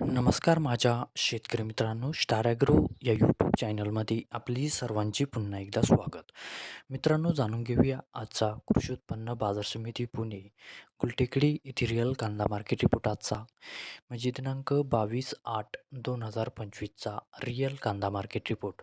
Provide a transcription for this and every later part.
नमस्कार माझ्या शेतकरी मित्रांनो स्टार ॲग्रो या यूट्यूब चॅनलमध्ये आपली सर्वांची पुन्हा एकदा स्वागत. मित्रांनो जाणून घेऊया आजचा कृषी उत्पन्न बाजार समिती पुणे कुलटेकडी इथिरियल कांदा मार्केट रिपोर्ट आजचा. म्हणजे दिनांक बावीस आठ दोन हजार पंचवीसचा रिअल कांदा मार्केट रिपोर्ट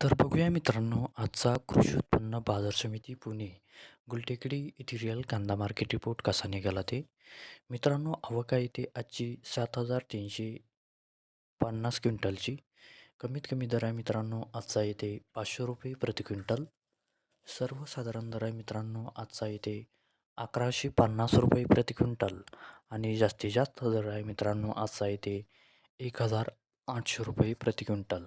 तर बघूया मित्रांनो आजचा कृषी उत्पन्न बाजार समिती पुणे गुलटेकडी येथील रिअल कांदा मार्केट रिपोर्ट कसा निघाला ते? मित्रांनो आवक येथे आजची सात हजार तीनशे पन्नास क्विंटलची. कमीत कमी दर आहे मित्रांनो आजचा येते पाचशे रुपये प्रति क्विंटल. सर्वसाधारण दर आहे मित्रांनो आजचा येते अकराशे पन्नास रुपये प्रति क्विंटल. आणि जास्तीत जास्त दर आहे मित्रांनो आजचा येते एक हजार आठशे रुपये प्रति क्विंटल.